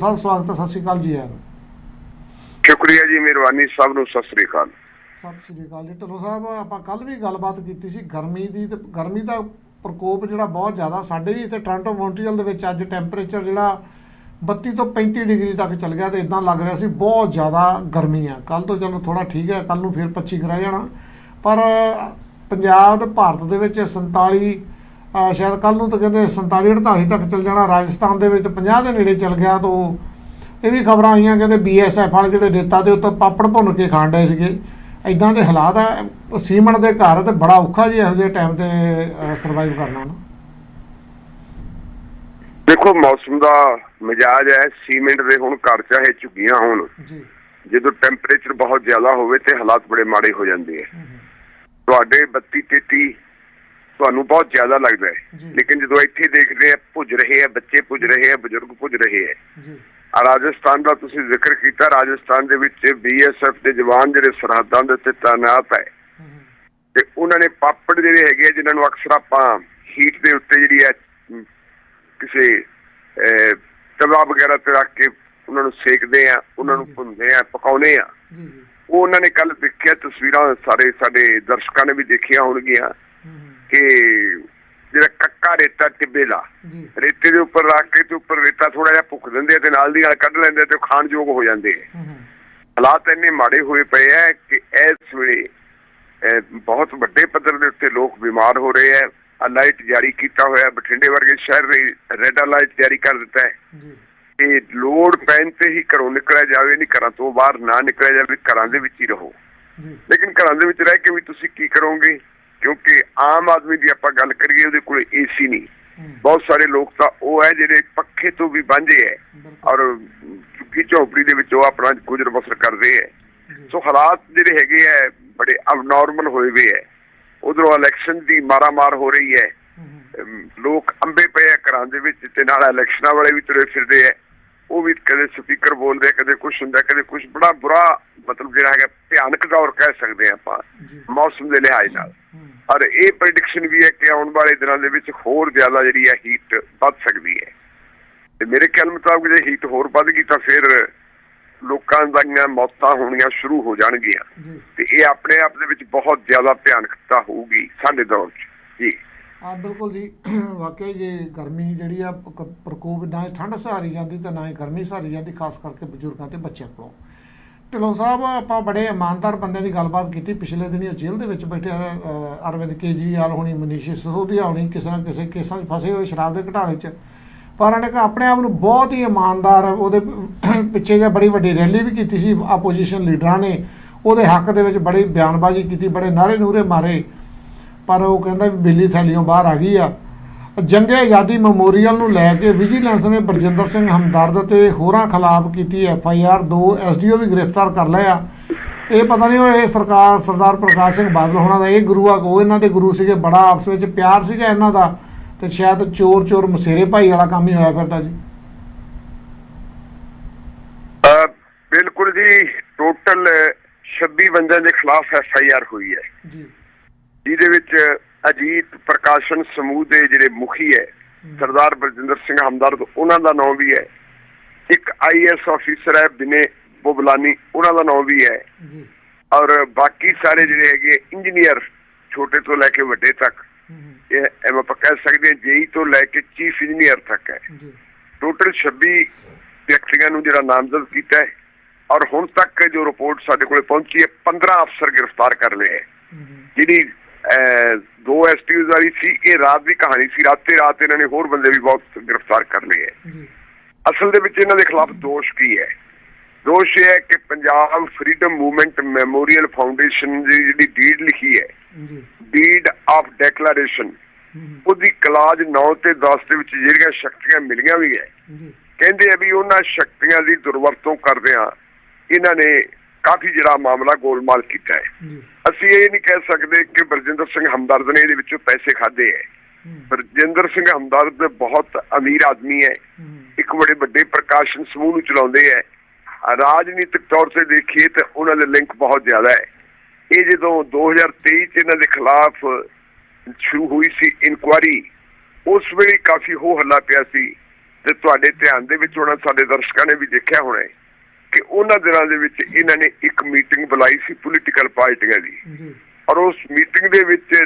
ਸਾਹਿਬ ਸਵਾਗਤ ਹੈ ਸਤਿ ਸ਼੍ਰੀ ਅਕਾਲ ਜੀ ਆਇਆਂ ਨੂੰ ਸ਼ੁਕਰੀਆ ਜੀ ਮਿਹਰਬਾਨੀ ਸਭ ਨੂੰ ਸਤਿ ਸ੍ਰੀ ਅਕਾਲ। ਸਤਿ ਸ਼੍ਰੀ ਅਕਾਲ ਜੀ। ਢਿੱਲੋਂ ਸਾਹਿਬ ਆਪਾਂ ਕੱਲ ਵੀ ਗੱਲਬਾਤ ਕੀਤੀ ਸੀ ਗਰਮੀ ਦੀ ਤੇ ਗਰਮੀ ਦਾ ਪ੍ਰਕੋਪ ਜਿਹੜਾ ਬਹੁਤ ਜ਼ਿਆਦਾ ਸਾਡੇ ਵੀ ਇੱਥੇ ਟੋਰਾਂਟੋ ਮੌਂਟਰੀਅਲ ਦੇ ਵਿੱਚ ਅੱਜ ਟੈਂਪਰੇਚਰ ਜਿਹੜਾ 32 ਤੋਂ 35 ਡਿਗਰੀ ਤੱਕ ਚੱਲ ਗਿਆ ਤੇ ਇਦਾਂ ਲੱਗ ਰਿਹਾ ਸੀ ਬਹੁਤ ਜ਼ਿਆਦਾ ਗਰਮੀ ਆ। ਕੱਲ ਤੋਂ ਚਲੋ ਥੋੜਾ ਠੀਕ ਹੈ ਕੱਲ ਨੂੰ ਫਿਰ 25 ਕਰਾ ਜਾਣਾ। ਪਰ ਪੰਜਾਬ ਤੇ ਭਾਰਤ ਦੇ ਵਿੱਚ 47 ਅਹ ਸ਼ਾਇਦ ਕੱਲ ਨੂੰ ਤਾਂ ਕਹਿੰਦੇ 47 48 ਤੱਕ ਚੱਲ ਜਾਣਾ। ਰਾਜਸਥਾਨ ਦੇ ਵਿੱਚ 50 ਦੇ ਨੇੜੇ ਚੱਲ ਗਿਆ ਤੋਂ ਇਹ ਵੀ ਖਬਰਾਂ ਆਈਆਂ ਕਹਿੰਦੇ ਬੀਐਸਐਫ ਵਾਲੇ ਜਿਹੜੇ ਰੇਤਾ ਦੇ ਉੱਤੇ ਪਾਪੜ ਭੁੰਨ ਕੇ ਖਾਣ ਡਏ ਸੀਗੇ। ਇਦਾਂ ਦੇ ਹਾਲਾਤ ਆ। ਸੀਮਨ ਦੇ ਘਰ ਤੇ ਬੜਾ ਔਖਾ ਜੀ ਇਹੋ ਜਿਹੇ ਟਾਈਮ ਤੇ ਸਰਵਾਈਵ ਕਰਨਾ ਨਾ। ਦੇਖੋ ਮੌਸਮ ਦਾ ਮਿਜਾਜ ਹੈ। ਸੀਮੈਂਟ ਦੇ ਹੁਣ ਘਰ ਚਾਹੇ ਝੁੱਗੀਆਂ ਹੋਣ। ਜੀ। ਜਦੋਂ ਟੈਂਪਰੇਚਰ ਬਹੁਤ ਜ਼ਿਆਦਾ ਹੋਵੇ ਤੇ ਹਾਲਾਤ ਬੜੇ ਮਾੜੇ ਹੋ ਜਾਂਦੇ ਆ। ਤੁਹਾਡੇ 32 33 ਤੁਹਾਨੂੰ ਬਹੁਤ ਜ਼ਿਆਦਾ ਲੱਗਦਾ ਹੈ। ਲੇਕਿਨ ਜਦੋਂ ਇੱਥੇ ਦੇਖਦੇ ਆ ਭੁੱਜ ਰਹੇ ਆ ਬੱਚੇ ਭੁੱਜ ਰਹੇ ਆ ਬਜ਼ੁਰਗ ਭੁੱਜ ਰਹੇ ਆ। ਜੀ। ਆ ਰਾਜਸਥਾਨ ਦਾ ਤੁਸੀਂ ਜ਼ਿਕਰ ਕੀਤਾ ਰਾਜਸਥਾਨ ਦੇ ਵਿੱਚ ਬੀਐਸਐਫ ਦੇ ਜਵਾਨ ਜਿਹੜੇ ਸਰਹੱਦਾਂ ਦੇ ਉੱਤੇ ਤਾਇਨਾਤ ਹੈ। ਤੇ ਉਹਨਾਂ ਨੇ ਪਾਪੜ ਜਿਹੜੇ ਹੈਗੇ ਆ ਜਿਨ੍ਹਾਂ ਨੂੰ ਅਕਸਰ ਆਪਾਂ ਹੀਟ ਦੇ ਉੱਤੇ ਜਿਹੜੀ ਹੈ ਕਿਸੇ ਤਵਾ ਵਗੈਰਾ ਤੇ ਰੱਖ ਕੇ ਉਹਨਾਂ ਨੂੰ ਸੇਕਦੇ ਆ ਉਹਨਾਂ ਨੂੰ ਜੀ। ਭੁੰਨਦੇ ਆ ਪਕਾਉਂਦੇ ਆ। ਉਹ ਉਹਨਾਂ ਨੇ ਕੱਲ ਦੇਖਿਆ ਤਸਵੀਰਾਂ ਸਾਰੇ ਸਾਡੇ ਦਰਸ਼ਕਾਂ ਨੇ ਵੀ ਦੇਖੀਆਂ ਹੋਣਗੀਆਂ। ਕਿ ਜਿਹੜਾ ਕੱਕਾ ਰੇਤਾ ਟਿੱਬੇ ਦਾ ਰੇਤੇ ਦੇ ਉੱਪਰ ਰੱਖ ਕੇ ਤੇ ਉੱਪਰ ਰੇਤਾ ਥੋੜਾ ਜਿਹਾ ਭੁੱਖ ਦਿੰਦੇ ਆ ਤੇ ਨਾਲ ਦੀ ਨਾਲ ਕੱਢ ਲੈਂਦੇ ਤੇ ਖਾਣ ਯੋਗ ਹੋ ਜਾਂਦੇ ਹਾਲਾਤ ਇੰਨੇ ਮਾੜੇ ਹੋਏ ਪਏ ਆ ਕਿ ਇਸ ਵੇਲੇ ਬਹੁਤ ਵੱਡੇ ਪੱਧਰ ਦੇ ਉੱਤੇ ਲੋਕ ਬਿਮਾਰ ਹੋ ਰਹੇ ਆ। ਅਲਰਟ ਜਾਰੀ ਕੀਤਾ ਹੋਇਆ ਬਠਿੰਡੇ ਵਰਗੇ ਸ਼ਹਿਰ ਰੈੱਡ ਅਲਰਟ ਜਾਰੀ ਕਰ ਦਿੱਤਾ ਹੈ। ਕਿ ਲੋਡ ਪੈਣ ਤੇ ਹੀ ਘਰੋਂ ਨਿਕਲਿਆ ਜਾਵੇ ਨਹੀਂ ਘਰਾਂ ਤੋਂ ਬਾਹਰ ਨਾ ਨਿਕਲਿਆ ਜਾਵੇ ਘਰਾਂ ਦੇ ਵਿੱਚ ਹੀ ਰਹੋ। ਲੇਕਿਨ ਘਰਾਂ ਦੇ ਵਿੱਚ ਰਹਿ ਕੇ ਵੀ ਤੁਸੀਂ ਕੀ ਕਰੋਗੇ? ਕਿਉਂਕਿ ਆਮ ਆਦਮੀ ਦੀ ਆਪਾਂ ਗੱਲ ਕਰੀਏ ਉਹਦੇ ਕੋਲ ਏਸੀ ਨਹੀਂ। ਬਹੁਤ ਸਾਰੇ ਲੋਕ ਤਾਂ ਉਹ ਹੈ ਜਿਹੜੇ ਪੱਖੇ ਤੋਂ ਵੀ ਵਾਂਝੇ ਬਿਲਕੁਲ। ਔਰ ਝੁੱਗੀ ਝੌਂਪੜੀ ਦੇ ਵਿੱਚ ਉਹ ਆਪਣਾ ਗੁਜ਼ਰ ਬਸਰ ਕਰਦੇ ਜੀ। ਸੋ ਹਾਲਾਤ ਜਿਹੜੇ ਹੈਗੇ ਹੈ ਬੜੇ ਅਬਨੋਰਮਲ ਹੋਏ ਹੋਏ ਹੈ। ਉਧਰੋਂ ਇਲੈਕਸ਼ਨ ਦੀ ਮਾਰਾਮਾਰ ਹੋ ਰਹੀ ਅਮ, ਲੋਕ ਅੰਬੇ ਪਏ ਘਰਾਂ ਦੇ ਵਿੱਚ ਤੇ ਨਾਲ ਇਲੈਕਸ਼ਨਾਂ ਵਾਲੇ ਵੀ ਤੁਰੇ ਫਿਰਦੇ ਆ ਉਹ ਵੀ ਕਦੇ ਸਪੀਕਰ ਬੋਲਦੇ ਕਦੇ ਕੁਝ ਹੁੰਦਾ ਕਦੇ ਕੁਝ ਬੜਾ ਬੁਰਾ ਮਤਲਬ ਜਿਹੜਾ ਹੈਗਾ ਭਿਆਨਕ ਦੌਰ ਕਹਿ ਸਕਦੇ ਆਪਾਂ। ਮੌਸਮ ਦੇ ਲਿਹਾਜ਼ ਨਾਲ। ਔਰ ਇਹ ਪ੍ਰੈਡਿਕਸ਼ਨ ਵੀ ਹੈ ਕਿ ਆਉਣ ਵਾਲੇ ਦਿਨਾਂ ਦੇ ਵਿੱਚ ਹੋਰ ਜ਼ਿਆਦਾ ਜਿਹੜੀ ਹੈ ਹੀਟ ਵੱਧ ਸਕਦੀ ਹੈ। ਤੇ ਮੇਰੇ ਖਿਆਲ ਮੁਤਾਬਕ ਜੇ ਹੀਟ ਹੋਰ ਵੱਧ ਗਈ ਤਾਂ ਫਿਰ ਲੋਕਾਂ ਦੀਆਂ ਮੌਤਾਂ ਹੋਣੀਆਂ ਸ਼ੁਰੂ ਹੋ ਜਾਣਗੀਆਂ। ਤੇ ਇਹ ਆਪਣੇ ਆਪ ਦੇ ਵਿੱਚ ਬਹੁਤ ਜ਼ਿਆਦਾ ਭਿਆਨਕਤਾ ਹੋਊਗੀ ਸਾਡੇ ਦੌਰ 'ਚ। ਜੀ। ਆ ਬਿਲਕੁਲ ਜੀ। ਵਾਕਈ ਜੇ ਗਰਮੀ ਜਿਹੜੀ ਆ ਪ੍ਰਕੋਪ ਨਾ ਠੰਡ ਸਹਾਰੀ ਜਾਂਦੀ ਤੇ ਨਾ ਹੀ ਗਰਮੀ ਸਹਾਰੀ ਜਾਂਦੀ ਖਾਸ ਕਰਕੇ ਬਜ਼ੁਰਗਾਂ ਤੇ ਬੱਚਿਆਂ ਕੋਲੋਂ। ਢਿੱਲੋਂ ਸਾਹਿਬ ਆਪਾਂ ਬੜੇ ਇਮਾਨਦਾਰ ਬੰਦਿਆਂ ਦੀ ਗੱਲਬਾਤ ਕੀਤੀ। ਪਿਛਲੇ ਦਿਨੀ ਉਹ ਜੇਲ੍ਹ ਦੇ ਵਿੱਚ ਬੈਠੇ ਹੋਏ, ਅਰਵਿੰਦ ਕੇਜਰੀਵਾਲ ਹੋਣੀ ਮਨੀਸ਼ ਸਿਸੋਦੀਆ ਹੋਣੀ ਕਿਸੇ ਨਾ ਕਿਸੇ ਕੇਸਾਂ 'ਚ ਫਸੇ ਹੋਏ ਸ਼ਰਾਬ ਦੇ ਘਟਾਲੇ 'ਚ। ਪਰ ਉਹਨੇ ਕਿਹਾ ਆਪਣੇ ਆਪ ਨੂੰ ਬਹੁਤ ਹੀ ਇਮਾਨਦਾਰ ਉਹਦੇ ਪਿੱਛੇ ਜੇ ਬੜੀ ਵੱਡੀ ਰੈਲੀ ਵੀ ਕੀਤੀ ਸੀ ਆਪੋਜੀਸ਼ਨ ਲੀਡਰਾਂ ਨੇ ਉਹਦੇ ਹੱਕ ਦੇ ਵਿੱਚ ਬੜੀ ਬਿਆਨਬਾਜ਼ੀ ਕੀਤੀ ਬੜੇ ਨਾਰੇ ਨੂਰੇ ਮਾਰੇ। ਪਰ ਉਹ ਕਹਿੰਦਾ ਵੀ ਬਿੱਲੀ ਥੈਲੀਓਂ ਬਾਹਰ ਆ ਗਈ ਆ। ਜੰਗੇ ਆਜ਼ਾਦੀ ਮੈਮੋਰੀਅਲ ਨੂੰ ਲੈ ਕੇ ਵਿਜੀਲੈਂਸ ਨੇ ਬਰਜਿੰਦਰ ਸਿੰਘ ਹਮਦਰਦ ਤੇ ਹੋਰਾਂ ਖਿਲਾਫ ਕੀਤੀ ਐਫ ਆਈ ਆਰ। ਦੋ ਐਸਡੀਓ ਵੀ ਗ੍ਰਿਫਤਾਰ ਕਰ ਲਏ ਆ। ਇਹ ਪਤਾ ਨਹੀਂ ਉਹ ਇਹ ਸਰਕਾਰ ਸਰਦਾਰ ਪ੍ਰਕਾਸ਼ ਸਿੰਘ ਬਾਦਲ ਹੋਣਾ ਦਾ ਇਹ ਗੁਰੂ ਆ ਉਹ ਇਹਨਾਂ ਦੇ ਗੁਰੂ ਸੀਗੇ ਬੜਾ ਆਪਸ ਵਿੱਚ ਪਿਆਰ ਸੀਗਾ ਇਹਨਾਂ ਦਾ ਤੇ ਸ਼ਾਇਦ ਚੋਰ ਚੋਰ ਮਸੇਰੇ ਭਾਈ ਵਾਲਾ ਕੰਮ ਹੀ ਹੋਇਆ ਫਿਰਦਾ ਜੀ। ਬਿਲਕੁਲ ਜੀ ਟੋਟਲ 26 ਬੰਦਿਆਂ ਦੇ ਖਿਲਾਫ ਐਫ ਆਈ ਆਰ ਹੋਈ ਹੈ। ਜੀ। ਜਿਹਦੇ ਵਿੱਚ ਅਜੀਤ ਪ੍ਰਕਾਸ਼ਨ ਸਮੂਹ ਦੇ ਜਿਹੜੇ ਮੁਖੀ ਹੈ ਸਰਦਾਰ ਬਰਜਿੰਦਰ ਸਿੰਘ ਹਮਦਰਦ ਉਹਨਾਂ ਦਾ ਨਾਮ ਵੀ ਹੈ। ਇੱਕ ਆਈਐਸ ਆਫੀਸਰ ਹੈ ਬਿਨੇ ਬੁਬਲਾਨੀ ਉਹਨਾਂ ਦਾ ਨਾਮ ਵੀ ਹੈ। ਜੀ। ਔਰ ਬਾਕੀ ਸਾਰੇ ਜਿਹੜੇ ਹੈਗੇ ਇੰਜੀਨੀਅਰ ਛੋਟੇ ਤੋਂ ਲੈ ਕੇ ਵੱਡੇ ਤੱਕ ਇਹ ਆਪਾਂ ਕਹਿ ਸਕਦੇ ਹਾਂ ਜੇਈ ਤੋਂ ਲੈ ਕੇ ਚੀਫ ਇੰਜੀਨੀਅਰ ਤੱਕ ਹੈ। ਜੀ। ਟੋਟਲ 26 ਵਿਅਕਤੀਆਂ ਨੂੰ ਜਿਹੜਾ ਨਾਮਜ਼ਦ ਕੀਤਾ ਹੈ। ਔਰ ਹੁਣ ਤੱਕ ਜੋ ਰਿਪੋਰਟ ਸਾਡੇ ਕੋਲੇ ਪਹੁੰਚੀ ਹੈ 15 ਅਫਸਰ ਗ੍ਰਿਫਤਾਰ ਕਰ ਲਏ ਹੈ। ਜਿਹੜੀ ਦੋ ਐਸਟੀਜ਼ ਵਾਲੀ ਸੀ ਇਹ ਰਾਤ ਦੀ ਕਹਾਣੀ ਸੀ ਰਾਤੇ ਰਾਤ ਇਹਨਾਂ ਨੇ ਹੋਰ ਬੰਦੇ ਵੀ ਬਹੁਤ ਗ੍ਰਿਫਤਾਰ ਕਰ ਲਏ ਹੈ। ਜੀ। ਅਸਲ ਦੇ ਵਿੱਚ ਇਹਨਾਂ ਦੇ ਖਿਲਾਫ ਦੋਸ਼ ਕੀ ਹੈ? ਦੋਸ਼ ਇਹ ਹੈ ਕਿ Punjab freedom movement memorial foundation ਦੀ ਜਿਹੜੀ ਡੀਡ ਲਿਖੀ ਹੈ ਡੀਡ ਆਫ ਡੈਕਲੇਰੇਸ਼ਨ ਉਹਦੀ ਕਲਾਜ 9 ਤੇ 10 ਦੇ ਵਿੱਚ ਜਿਹੜੀਆਂ ਸ਼ਕਤੀਆਂ ਮਿਲੀਆਂ ਵੀ ਹੈ। ਕਹਿੰਦੇ ਆ ਵੀ ਉਹਨਾਂ ਸ਼ਕਤੀਆਂ ਦੀ ਦੁਰਵਰਤੋਂ ਕਰਦਿਆਂ ਇਹਨਾਂ ਨੇ ਕਾਫੀ ਜਿਹੜਾ ਮਾਮਲਾ ਗੋਲਮਾਲ ਕੀਤਾ ਹੈ। ਅਸੀਂ ਇਹ ਨਹੀਂ ਕਹਿ ਸਕਦੇ ਕਿ ਬਰਜਿੰਦਰ ਸਿੰਘ ਹਮਦਰਦ ਨੇ ਇਹਦੇ ਵਿੱਚੋਂ ਪੈਸੇ ਖਾਦੇ ਹੈ। ਬਰਜਿੰਦਰ ਸਿੰਘ ਹਮਦਰਦ ਬਹੁਤ ਅਮੀਰ ਆਦਮੀ ਹੈ। ਇੱਕ ਬੜੇ ਵੱਡੇ ਪ੍ਰਕਾਸ਼ਨ ਸਮੂਹ ਨੂੰ ਚਲਾਉਂਦੇ ਹੈ। ਰਾਜਨੀਤਿਕ ਤੌਰ ਤੇ ਦੇਖੀਏ ਤਾਂ ਉਹਨਾਂ ਦੇ ਲਿੰਕ ਬਹੁਤ ਜ਼ਿਆਦਾ ਹੈ। ਇਹ ਜਦੋਂ 2023 ਚ ਇਹਨਾਂ ਦੇ ਖਿਲਾਫ ਸ਼ੁਰੂ ਹੋਈ ਸੀ ਇਨਕੁਆਰੀ ਉਸ ਵੇਲੇ ਕਾਫੀ ਹੋ ਹੱਲਾ ਪਿਆ ਸੀ। ਤੇ ਤੁਹਾਡੇ ਧਿਆਨ ਦੇ ਵਿੱਚ ਹੋਣਾ ਸਾਡੇ ਦਰਸ਼ਕਾਂ ਨੇ ਵੀ ਦੇਖਿਆ ਹੋਣਾ ਹੈ। ਕਿ ਉਹਨਾਂ ਦਿਨਾਂ ਦੇ ਵਿੱਚ ਇਹਨਾਂ ਨੇ ਇੱਕ ਮੀਟਿੰਗ ਬੁਲਾਈ ਸੀ ਪੋਲੀਟੀਕਲ ਪਾਰਟੀਆਂ ਦੀ। ਜੀ। ਔਰ ਉਸ ਮੀਟਿੰਗ ਦੇ ਵਿੱਚ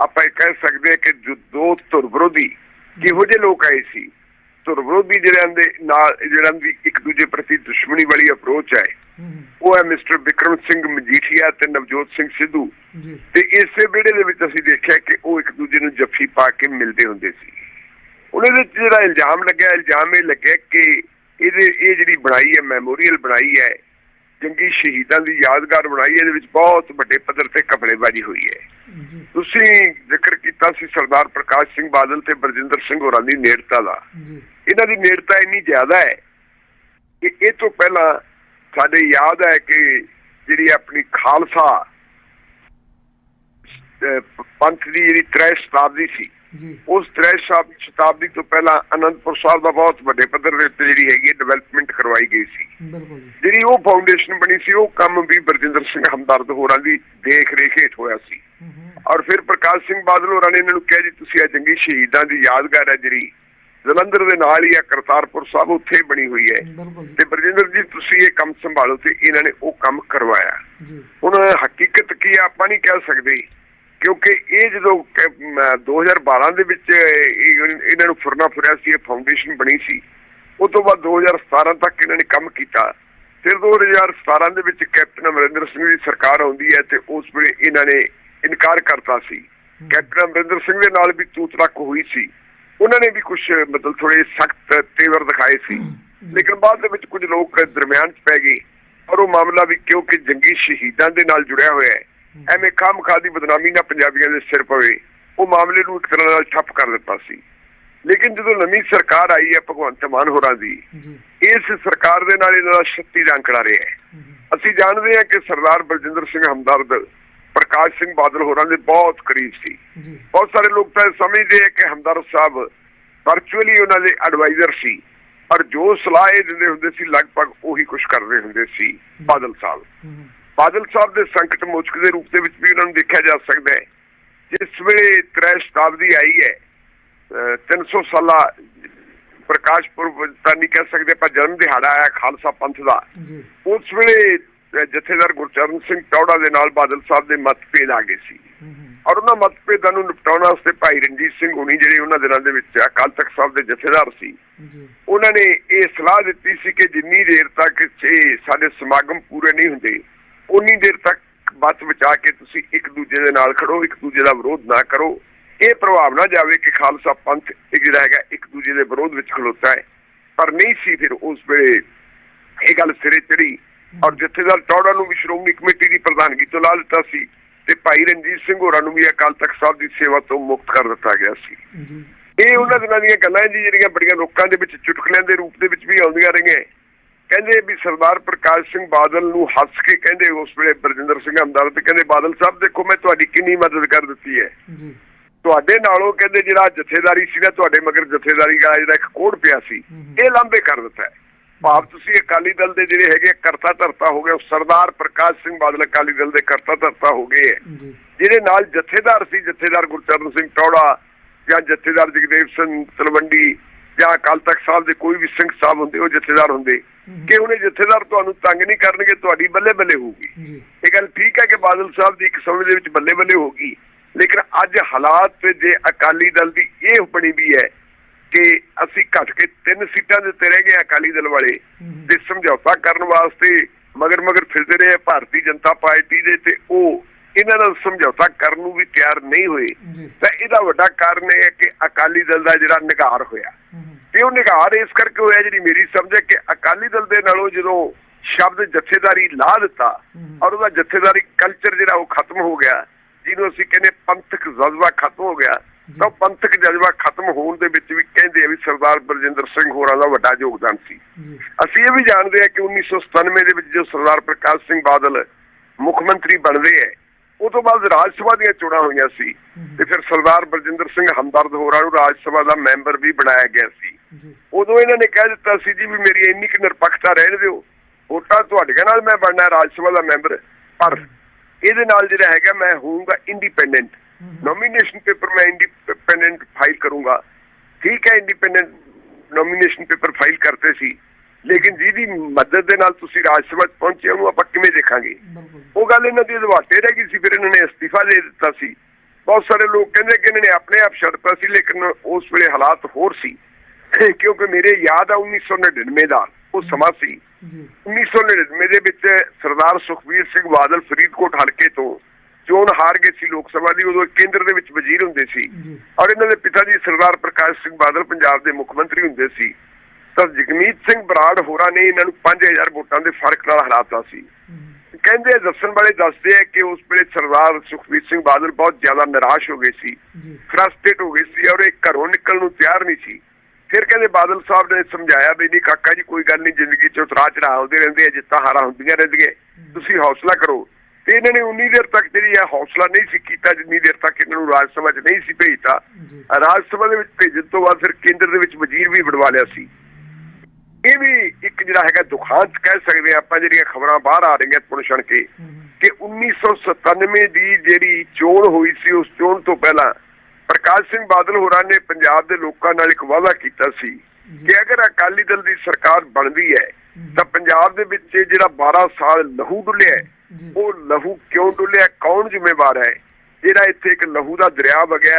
ਆਪਾਂ ਇਹ ਕਹਿ ਸਕਦੇ ਹਾਂ ਕਿ ਜੋ ਦੋ ਧੁਰ ਵਿਰੋਧੀ ਕਿਹੋ ਜਿਹੇ ਲੋਕ ਆਏ ਸੀ ਧੁਰ ਵਿਰੋਧੀ ਜਿਹੜਿਆਂ ਦੇ ਨਾਲ ਜਿਹੜਿਆਂ ਦੀ ਇੱਕ ਦੂਜੇ ਪ੍ਰਤੀ ਦੁਸ਼ਮਣੀ ਵਾਲੀ ਅਪਰੋਚ ਹੈ ਉਹ ਹੈ ਮਿਸਟਰ ਵਿਕਰਮ ਸਿੰਘ ਮਜੀਠੀਆ ਤੇ ਨਵਜੋਤ ਸਿੰਘ ਸਿੱਧੂ। ਤੇ ਇਸੇ ਵਿਹੜੇ ਦੇ ਵਿੱਚ ਅਸੀਂ ਦੇਖਿਆ ਕਿ ਉਹ ਇੱਕ ਦੂਜੇ ਨੂੰ ਜੱਫੀ ਪਾ ਕੇ ਮਿਲਦੇ ਹੁੰਦੇ ਸੀ। ਉਹਨਾਂ ਦੇ ਜਿਹੜਾ ਇਲਜ਼ਾਮ ਲੱਗਿਆ ਇਲਜ਼ਾਮ ਇਹ ਲੱਗਿਆ ਕਿ ਇਹਦੇ ਇਹ ਜਿਹੜੀ ਬਣਾਈ ਹੈ ਮੈਮੋਰੀਅਲ ਬਣਾਈ ਹੈ ਜੰਗੀ ਸ਼ਹੀਦਾਂ ਦੀ ਯਾਦਗਾਰ ਬਣਾਈ ਹੈ, ਇਹਦੇ ਵਿੱਚ ਬਹੁਤ ਵੱਡੇ ਪੱਧਰ ਤੇ ਕਪੜੇਬਾਜ਼ੀ ਹੋਈ ਹੈ। ਤੁਸੀਂ ਜ਼ਿਕਰ ਕੀਤਾ ਸੀ ਸਰਦਾਰ ਪ੍ਰਕਾਸ਼ ਸਿੰਘ ਬਾਦਲ ਤੇ ਬਰਜਿੰਦਰ ਸਿੰਘ ਹੋਰਾਂ ਦੀ ਨੇੜਤਾ ਦਾ। ਇਹਨਾਂ ਦੀ ਨੇੜਤਾ ਇੰਨੀ ਜ਼ਿਆਦਾ ਹੈ ਕਿ ਇਹ ਤੋਂ ਪਹਿਲਾਂ ਸਾਡੇ ਯਾਦ ਹੈ ਕਿ ਜਿਹੜੀ ਆਪਣੀ ਖਾਲਸਾ ਪੰਥ ਦੀ ਜਿਹੜੀ ਤ੍ਰੈ ਸ਼ਤਾਬਦੀ ਸੀ ਉਸ ਤ੍ਰੈ ਸ਼ਤਾਬ- ਸ਼ਤਾਬਦੀ ਤੋਂ ਪਹਿਲਾਂ ਅਨੰਦਪੁਰ ਸਾਹਿਬ ਦਾ ਬਹੁਤ ਵੱਡੇ ਪੱਧਰ ਦੇ ਉੱਤੇ ਜਿਹੜੀ ਹੈਗੀ ਡਿਵੈਲਪਮੈਂਟ ਕਰਵਾਈ ਗਈ ਸੀ। ਜਿਹੜੀ ਉਹ ਫਾਊਂਡੇਸ਼ਨ ਬਣੀ ਸੀ ਉਹ ਕੰਮ ਵੀ ਬਰਜਿੰਦਰ ਸਿੰਘ ਹਮਦਰਦ ਹੋਰਾਂ ਦੀ ਦੇਖ ਰੇਖ ਹੇਠ ਹੋਇਆ ਸੀ। ਔਰ ਫਿਰ ਪ੍ਰਕਾਸ਼ ਸਿੰਘ ਬਾਦਲ ਹੋਰਾਂ ਨੇ ਇਹਨਾਂ ਨੂੰ ਕਿਹਾ ਜੀ ਤੁਸੀਂ ਇਹ ਜੰਗੀ ਸ਼ਹੀਦਾਂ ਦੀ ਯਾਦਗਾਰ ਹੈ ਜਿਹੜੀ ਜਲੰਧਰ ਦੇ ਨਾਲ ਹੀ ਆ ਕਰਤਾਰਪੁਰ ਸਾਹਿਬ ਉੱਥੇ ਬਣੀ ਹੋਈ ਹੈ। ਤੇ ਬਰਜਿੰਦਰ ਜੀ ਤੁਸੀਂ ਇਹ ਕੰਮ ਸੰਭਾਲੋ ਤੇ ਇਹਨਾਂ ਨੇ ਉਹ ਕੰਮ ਕਰਵਾਇਆ। ਜੀ। ਹੁਣ ਹਕੀਕਤ ਕੀ ਆ ਆਪਾਂ ਨਹੀਂ ਕਹਿ ਸਕਦੇ। ਕਿਉਂਕਿ ਇਹ ਜਦੋਂ ਕ- ਮ, 2012 ਦੇ ਵਿੱਚ ਇਹ- ਇਹਨਾਂ ਨੂੰ ਫੁਰਨਾ ਫੁਰਿਆ ਸੀ ਇਹ ਫਾਊਂਡੇਸ਼ਨ ਬਣੀ ਸੀ। ਉਸ ਤੋਂ ਬਾਅਦ 2017 ਤੱਕ ਇਹਨਾਂ ਨੇ ਕੰਮ ਕੀਤਾ। ਫਿਰ 2017 ਦੇ ਵਿੱਚ ਕੈਪਟਨ ਅਮਰਿੰਦਰ ਸਿੰਘ ਦੀ ਸਰਕਾਰ ਆਉਂਦੀ ਹੈ ਤੇ ਉਸ ਵੇਲੇ ਇਹਨਾਂ ਨੇ ਇਨਕਾਰ ਕਰਤਾ ਸੀ। ਕੈਪਟਨ ਅਮਰਿੰਦਰ ਸਿੰਘ ਦੇ ਨਾਲ ਵੀ ਤੂਤ ਰੱਖ ਹੋਈ ਸੀ। ਉਹਨਾਂ ਨੇ ਵੀ ਕੁਝ ਮਤਲਬ ਥੋੜੇ ਸਖਤ ਤੇਵਰ ਦਿਖਾਏ ਸੀ। ਲੇਕਿਨ ਬਾਅਦ ਦੇ ਵਿੱਚ ਕੁਝ ਲੋਕ ਦਰਮਿਆਨ ਚ ਪੈ ਗਏ। ਔਰ ਉਹ ਮਾਮਲਾ ਵੀ ਕਿਉਂਕਿ ਜੰਗੀ ਸ਼ਹੀਦਾਂ ਦੇ ਨਾਲ ਜੁੜਿਆ ਹੋਇਆ ਹੈ। ਐਵੇਂ ਖਾਮਖਾ ਦੀ ਬਦਨਾਮੀ ਨਾ ਪੰਜਾਬੀਆਂ ਦੇ ਸਿਰ ਪਵੇ ਉਹ ਮਾਮਲੇ ਨੂੰ ਇੱਕ ਤਰ੍ਹਾਂ ਨਾਲ ਠੱਪ ਕਰ ਦਿੱਤਾ ਸੀ। ਲੇਕਿਨ ਜਦੋਂ ਨਵੀਂ ਸਰਕਾਰ ਆਈ ਹੈ ਭਗਵੰਤ ਮਾਨ ਹੋਰਾਂ ਦੀ ਇਸ ਸਰਕਾਰ ਦੇ ਨਾਲ ਇਹਨਾਂ ਦਾ 36 ਦਾ ਅੰਕੜਾ ਰਿਹਾ ਹੈ। ਅਸੀਂ ਜਾਣਦੇ ਹਾਂ ਕਿ ਸਰਦਾਰ ਬਲਜਿੰਦਰ ਸਿੰਘ ਹਮਦਰਦ ਪ੍ਰਕਾਸ਼ ਸਿੰਘ ਬਾਦਲ ਹੋਰਾਂ ਦੇ ਬਹੁਤ ਕਰੀਬ ਸੀ। ਬਹੁਤ ਸਾਰੇ ਲੋਕ ਤਾਂ ਸਮਝਦੇ ਆ ਕਿ ਹਮਦਰਦ ਸਾਹਿਬ ਵਰਚੁਅਲੀ ਉਹਨਾਂ ਦੇ ਐਡਵਾਈਜ਼ਰ ਸੀ ਪਰ ਜੋ ਸਲਾਹ ਇਹ ਦਿੰਦੇ ਹੁੰਦੇ ਸੀ ਲਗਭਗ ਉਹੀ ਕੁਝ ਕਰਦੇ ਹੁੰਦੇ ਸੀ ਬਾਦਲ ਸਾਹਿਬ। ਬਾਦਲ ਸਾਹਿਬ ਦੇ ਸੰਕਟ ਮੋਚਕ ਦੇ ਰੂਪ ਦੇ ਵਿੱਚ ਵੀ ਉਹਨਾਂ ਨੂੰ ਦੇਖਿਆ ਜਾ ਸਕਦਾ ਹੈ। ਜਿਸ ਵੇਲੇ ਤ੍ਰੈ ਸ਼ਤਾਬਦੀ ਆਈ ਹੈ ਅਹ 300 ਸਾਲਾ ਪ੍ਰਕਾਸ਼ ਪੁਰਬ ਤਾਂ ਨਹੀਂ ਕਹਿ ਸਕਦੇ ਪਰ ਜਨਮ ਦਿਹਾੜਾ ਆਇਆ ਖਾਲਸਾ ਪੰਥ ਦਾ। ਉਸ ਵੇਲੇ ਜਥੇਦਾਰ ਗੁਰਚਰਨ ਸਿੰਘ ਟੌੜਾ ਦੇ ਨਾਲ ਬਾਦਲ ਸਾਹਿਬ ਦੇ ਮਤਭੇਦ ਆ ਗਏ ਸੀ। ਔਰ ਉਹਨਾਂ ਮਤਭੇਦਾਂ ਨੂੰ ਨਿਪਟਾਉਣ ਵਾਸਤੇ ਭਾਈ ਰਣਜੀਤ ਸਿੰਘ ਹੁਣੀ ਜਿਹੜੇ ਉਹਨਾਂ ਦਿਨਾਂ ਦੇ ਵਿੱਚ ਅਕਾਲ ਤਖਤ ਸਾਹਿਬ ਦੇ ਜਥੇਦਾਰ ਸੀ ਉਹਨਾਂ ਨੇ ਇਹ ਸਲਾਹ ਦਿੱਤੀ ਸੀ ਕਿ ਜਿੰਨੀ ਦੇਰ ਤੱਕ ਇਹ ਸਾਡੇ ਸਮਾਗਮ ਪੂਰੇ ਨਹੀਂ ਹੁੰਦੇ ਉਨੀ ਦੇਰ ਤੱਕ ਬਚ ਬਚਾ ਕੇ ਤੁਸੀਂ ਇੱਕ ਦੂਜੇ ਦੇ ਨਾਲ ਖੜੋ ਇੱਕ ਦੂਜੇ ਦਾ ਵਿਰੋਧ ਨਾ ਕਰੋ। ਇਹ ਪ੍ਰਭਾਵ ਨਾ ਜਾਵੇ ਕਿ ਖਾਲਸਾ ਪੰਥ ਜਿਹੜਾ ਹੈਗਾ ਇੱਕ ਦੂਜੇ ਦੇ ਵਿਰੋਧ ਵਿੱਚ ਖਲੋਤਾ ਹੈ। ਪਰ ਨਹੀਂ ਸੀ ਫਿਰ ਉਸ ਵੇਲੇ ਇਹ ਗੱਲ ਸਿਰੇ ਚੜੀ ਔਰ ਜਥੇਦਾਰ ਟੌੜਾ ਨੂੰ ਵੀ ਸ਼੍ਰੋਮਣੀ ਕਮੇਟੀ ਦੀ ਪ੍ਰਧਾਨਗੀ ਤੋਂ ਲਾ ਦਿੱਤਾ ਸੀ ਤੇ ਭਾਈ ਰਣਜੀਤ ਸਿੰਘ ਹੋਰਾਂ ਨੂੰ ਵੀ ਅਕਾਲ ਤਖਤ ਸਾਹਿਬ ਦੀ ਸੇਵਾ ਤੋਂ ਮੁਕਤ ਕਰ ਦਿੱਤਾ ਗਿਆ ਸੀ। ਇਹ ਉਹਨਾਂ ਦਿਨਾਂ ਦੀਆਂ ਗੱਲਾਂ ਜੀ ਜਿਹੜੀਆਂ ਬੜੀਆਂ ਲੋਕਾਂ ਦੇ ਵਿੱਚ ਚੁਟਕਲਿਆਂ ਦੇ ਰੂਪ ਦੇ ਵਿੱਚ ਵੀ ਆਉਂਦੀਆਂ ਰਹੀਆਂ। ਕਹਿੰਦੇ ਵੀ ਸਰਦਾਰ ਪ੍ਰਕਾਸ਼ ਸਿੰਘ ਬਾਦਲ ਨੂੰ ਹੱਸ ਕੇ ਕਹਿੰਦੇ ਉਸ ਵੇਲੇ ਬਰਜਿੰਦਰ ਸਿੰਘ ਹਮਦਰਦ ਕਹਿੰਦੇ ਬਾਦਲ ਸਾਹਿਬ ਦੇਖੋ ਮੈਂ ਤੁਹਾਡੀ ਕਿੰਨੀ ਮਦਦ ਕਰ ਦਿੱਤੀ ਹੈ। ਜੀ। ਤੁਹਾਡੇ ਨਾਲੋਂ ਕਹਿੰਦੇ ਜਿਹੜਾ ਜਥੇਦਾਰੀ ਸੀ ਨਾ ਤੁਹਾਡੇ ਮਗਰ ਜਥੇਦਾਰੀ ਦਾ ਜਿਹੜਾ ਇੱਕ ਕੋਡ ਪਿਆ ਸੀ ਇਹ ਲਾਂਬੇ ਕਰ ਦਿੱਤਾ ਭਾਵ ਤੁਸੀਂ ਅਕਾਲੀ ਦਲ ਦੇ ਜਿਹੜੇ ਹੈਗੇ ਕਰਤਾ ਧਰਤਾ ਹੋ ਗਏ ਉਹ ਸਰਦਾਰ ਪ੍ਰਕਾਸ਼ ਸਿੰਘ ਬਾਦਲ ਅਕਾਲੀ ਦਲ ਦੇ ਕਰਤਾ ਧਰਤਾ ਹੋ ਗਏ ਹੈ। ਜੀ। ਜਿਹਦੇ ਨਾਲ ਜਥੇਦਾਰ ਸੀ ਜਥੇਦਾਰ ਗੁਰਚਰਨ ਸਿੰਘ ਟੌੜਾ ਜਾਂ ਜਥੇਦਾਰ ਜਗਦੇਵ ਸਿੰਘ ਤਲਵੰਡੀ ਜਾਂ ਅਕਾਲ ਤਖਤ ਸਾਹਿਬ ਦੇ ਕੋਈ ਵੀ ਸਿੰਘ ਸਾਹਿਬ ਹੁੰਦੇ ਉਹ ਜਥੇਦਾਰ ਹੁੰਦੇ। ਕਿ ਉਹਨੇ ਜਥੇਦਾਰ ਤੁਹਾਨੂੰ ਤੰਗ ਨਹੀਂ ਕਰਨਗੇ ਤੁਹਾਡੀ ਬੱਲੇ ਬੱਲੇ ਹੋਊਗੀ ਇਹ ਗੱਲ ਠੀਕ ਹੈ ਕਿ ਬਾਦਲ ਸਾਹਿਬ ਦੀ ਇੱਕ ਸਮੇਂ ਦੇ ਵਿੱਚ ਬੱਲੇ ਬੱਲੇ ਹੋਗੀ ਲੇਕਿਨ ਅੱਜ ਹਾਲਾਤ ਜੇ ਅਕਾਲੀ ਦਲ ਦੀ ਇਹ ਬਣੀ ਵੀ ਹੈ ਕਿ ਅਸੀਂ ਘਟ ਕੇ ਤਿੰਨ ਸੀਟਾਂ ਦੇ ਉੱਤੇ ਰਹਿ ਗਏ ਅਕਾਲੀ ਦਲ ਵਾਲੇ। ਤੇ ਸਮਝੌਤਾ ਕਰਨ ਵਾਸਤੇ ਮਗਰ ਮਗਰ ਫਿਰਦੇ ਰਹੇ ਭਾਰਤੀ ਜਨਤਾ ਪਾਰਟੀ ਦੇ ਤੇ ਉਹ ਇਹਨਾਂ ਨਾਲ ਸਮਝੌਤਾ ਕਰਨ ਨੂੰ ਵੀ ਤਿਆਰ ਨਹੀਂ ਹੋਏ ਤਾਂ ਇਹਦਾ ਵੱਡਾ ਕਾਰਨ ਇਹ ਹੈ ਕਿ ਅਕਾਲੀ ਦਲ ਦਾ ਜਿਹੜਾ ਨਿਗਾਰ ਹੋਇਆ। ਤੇ ਉਹ ਨਿਗਾਰ ਇਸ ਕਰਕੇ ਹੋਇਆ ਜਿਹੜੀ ਮੇਰੀ ਸਮਝ ਹੈ ਕਿ ਅਕਾਲੀ ਦਲ ਦੇ ਨਾਲੋਂ ਜਦੋਂ ਸ਼ਬਦ ਜਥੇਦਾਰੀ ਲਾ ਦਿੱਤਾ। ਔਰ ਉਹਦਾ ਜਥੇਦਾਰੀ ਕਲਚਰ ਜਿਹੜਾ ਉਹ ਖਤਮ ਹੋ ਗਿਆ ਜਿਹਨੂੰ ਅਸੀਂ ਕਹਿੰਦੇ ਪੰਥਕ ਜਜ਼ਬਾ ਖਤਮ ਹੋ ਗਿਆ ਤਾਂ ਪੰਥਕ ਜਜ਼ਬਾ ਖਤਮ ਹੋਣ ਦੇ ਵਿੱਚ ਵੀ ਕਹਿੰਦੇ ਆ ਵੀ ਸਰਦਾਰ ਬਰਜਿੰਦਰ ਸਿੰਘ ਹੋਰਾਂ ਦਾ ਵੱਡਾ ਯੋਗਦਾਨ ਸੀ। ਅਸੀਂ ਇਹ ਵੀ ਜਾਣਦੇ ਹਾਂ ਕਿ 1997 ਦੇ ਵਿੱਚ ਜੋ ਸਰਦਾਰ ਪ੍ਰਕਾਸ਼ ਸਿੰਘ ਬਾਦਲ ਮੁੱਖ ਮੰਤਰੀ ਬਣਦੇ ਹੈ ਉਹ ਤੋਂ ਬਾਅਦ ਰਾਜ ਸਭਾ ਦੀਆਂ ਚੋਣਾਂ ਹੋਈਆਂ ਸੀ ਤੇ ਫਿਰ ਸਰਦਾਰ ਬਰਜਿੰਦਰ ਸਿੰਘ ਹਮਦਰਦ ਹੋਰਾਂ ਨੂੰ ਰਾਜ ਸਭਾ ਦਾ ਮੈਂਬਰ ਵੀ ਬਣਾਇਆ ਗਿਆ ਸੀ। ਉਦੋਂ ਇਹਨਾਂ ਨੇ ਕਹਿ ਦਿੱਤਾ ਸੀ ਜੀ ਵੀ ਮੇਰੀ ਇੰਨੀ ਕਿ ਨਿਰਪੱਖਤਾ ਰਹਿਣ ਦਿਓ ਵੋਟਾਂ ਤੁਹਾਡੇ ਨਾਲ ਮੈਂ ਬਣਨਾ ਰਾਜ ਸਭਾ ਦਾ ਮੈਂਬਰ। ਪਰ ਇਹਦੇ ਨਾਲ ਜਿਹੜਾ ਹੈਗਾ ਮੈਂ ਹੋਊਂਗਾ ਇੰਡੀਪੈਂਡੈਂਟ ਨੋਮੀਨੇਸ਼ਨ ਪੇਪਰ ਮੈਂ ਇੰਡੀਪੈਂਡੈਂਟ ਫਾਈਲ ਕਰੂੰਗਾ। ਠੀਕ ਹੈ ਇੰਡੀਪੈਂਡੈਂਟ ਨੋਮੀਨੇਸ਼ਨ ਪੇਪਰ ਫਾਈਲ ਕਰਤੇ ਸੀ। ਲੇਕਿਨ ਜਿਹਦੀ ਮਦਦ ਦੇ ਨਾਲ ਤੁਸੀਂ ਰਾਜ ਸਭਾ ਪਹੁੰਚੇ ਉਹਨੂੰ ਆਪਾਂ ਕਿਵੇਂ ਦੇਖਾਂਗੇ? ਉਹ ਗੱਲ ਇਹਨਾਂ ਦੀ ਅਧਵਾਟੇ ਰਹਿ ਗਈ ਸੀ ਫਿਰ ਇਹਨਾਂ ਨੇ ਅਸਤੀਫਾ ਦੇ ਦਿੱਤਾ ਸੀ। ਬਹੁਤ ਸਾਰੇ ਲੋਕ ਕਹਿੰਦੇ ਕਿ ਇਹਨਾਂ ਨੇ ਆਪਣੇ ਆਪ ਛੱਡਤਾ ਸੀ ਲੇਕਿਨ ਉਸ ਵੇਲੇ ਹਾਲਾਤ ਹੋਰ ਸੀ। ਕਿਉਂਕਿ ਮੇਰੇ ਯਾਦ ਆ 1999 ਦਾ ਉਹ ਸਮਾਂ ਸੀ। ਜੀ। 1999 ਦੇ ਵਿੱਚ ਸਰਦਾਰ ਸੁਖਬੀਰ ਸਿੰਘ ਬਾਦਲ ਫਰੀਦਕੋਟ ਹਲਕੇ ਤੋਂ ਚੋਣ ਹਾਰ ਗਏ ਸੀ ਲੋਕ ਸਭਾ ਦੀ ਉਦੋਂ ਕੇਂਦਰ ਦੇ ਵਿੱਚ ਵਜ਼ੀਰ ਹੁੰਦੇ ਸੀ। ਔਰ ਇਹਨਾਂ ਦੇ ਪਿਤਾ ਜੀ ਸਰਦਾਰ ਪ੍ਰਕਾਸ਼ ਸਿੰਘ ਬਾਦਲ ਪੰਜਾਬ ਦੇ ਮੁੱਖ ਮੰਤਰੀ ਹੁੰਦੇ ਸੀ। ਤਾਂ ਜਗਮੀਤ ਸਿੰਘ ਬਰਾੜ ਹੋਰਾਂ ਨੇ ਇਹਨਾਂ ਨੂੰ 5000 ਵੋਟਾਂ ਦੇ ਫ਼ਰਕ ਨਾਲ ਹਰਾਤਾ ਸੀ। ਕਹਿੰਦੇ ਦੱਸਣ ਵਾਲੇ ਦੱਸਦੇ ਆ ਕਿ ਉਸ ਵੇਲੇ ਸਰਦਾਰ ਸੁਖਬੀਰ ਸਿੰਘ ਬਾਦਲ ਬਹੁਤ ਜ਼ਿਆਦਾ ਨਿਰਾਸ਼ ਹੋ ਗਏ ਸੀ ਫਰਸਟ੍ਰੇਟ ਹੋ ਗਏ ਸੀ ਔਰ ਇਹ ਘਰੋਂ ਨਿਕਲਣ ਨੂੰ ਤਿਆਰ ਨਹੀਂ ਸੀ। ਫਿਰ ਕਹਿੰਦੇ ਬਾਦਲ ਸਾਹਿਬ ਨੇ ਸਮਝਾਇਆ ਵੀ ਨਹੀਂ ਕਾਕਾ ਜੀ ਕੋਈ ਗੱਲ ਨਹੀਂ ਜ਼ਿੰਦਗੀ 'ਚ ਉਤਰਾ ਚੜਾਅ ਆਉਂਦੇ ਰਹਿੰਦੇ ਆ ਜਿੱਤਾਂ ਹਾਰਾਂ ਹੁੰਦੀਆਂ ਰਹਿੰਦੀਆਂ। ਤੁਸੀਂ ਹੌਸਲਾ ਕਰੋ। ਤੇ ਇਹਨਾਂ ਨੇ ਉਨੀ ਦੇਰ ਤੱਕ ਜਿਹੜੀ ਆ ਹੌਸਲਾ ਨਹੀਂ ਸੀ ਕੀਤਾ ਜਿੰਨੀ ਦੇਰ ਤੱਕ ਇਹਨਾਂ ਨੂੰ ਰਾਜ ਸਭਾ 'ਚ ਨਹੀਂ ਸੀ ਭੇਜਤਾ ਰਾਜ ਸਭਾ ਦੇ ਵਿੱਚ ਭੇਜਣ ਤੋਂ ਬਾਅਦ ਫਿਰ ਕੇਂਦਰ ਦੇ ਵਿੱਚ ਵਜ਼ੀਰ ਵੀ ਬਣਵਾ ਲਿਆ ਸੀ। ਇਹ ਵੀ ਇੱਕ ਜਿਹੜਾ ਹੈਗਾ ਦੁਖਾਂਤ ਕਹਿ ਸਕਦੇ ਆ ਆਪਾਂ ਜਿਹੜੀਆਂ ਖਬਰਾਂ ਬਾਹਰ ਆ ਰਹੀਆਂ ਪੁਣ ਛਣ ਕੇ ਕਿ 1997 ਦੀ ਜਿਹੜੀ ਚੋਣ ਹੋਈ ਸੀ ਉਸ ਚੋਣ ਤੋਂ ਪਹਿਲਾਂ ਪ੍ਰਕਾਸ਼ ਸਿੰਘ ਬਾਦਲ ਹੋਰਾਂ ਨੇ ਪੰਜਾਬ ਦੇ ਲੋਕਾਂ ਨਾਲ ਇੱਕ ਵਾਅਦਾ ਕੀਤਾ ਸੀ ਕਿ ਅਗਰ ਅਕਾਲੀ ਦਲ ਦੀ ਸਰਕਾਰ ਬਣਦੀ ਹੈ ਤਾਂ ਪੰਜਾਬ ਦੇ ਵਿੱਚ ਜਿਹੜਾ 12 ਸਾਲ ਲਹੂ ਡੁੱਲਿਆ ਉਹ ਲਹੂ ਕਿਉਂ ਡੁੱਲਿਆ ਕੌਣ ਜ਼ਿੰਮੇਵਾਰ ਹੈ? ਜਿਹੜਾ ਇੱਥੇ ਇੱਕ ਲਹੂ ਦਾ ਦਰਿਆ ਵਗਿਆ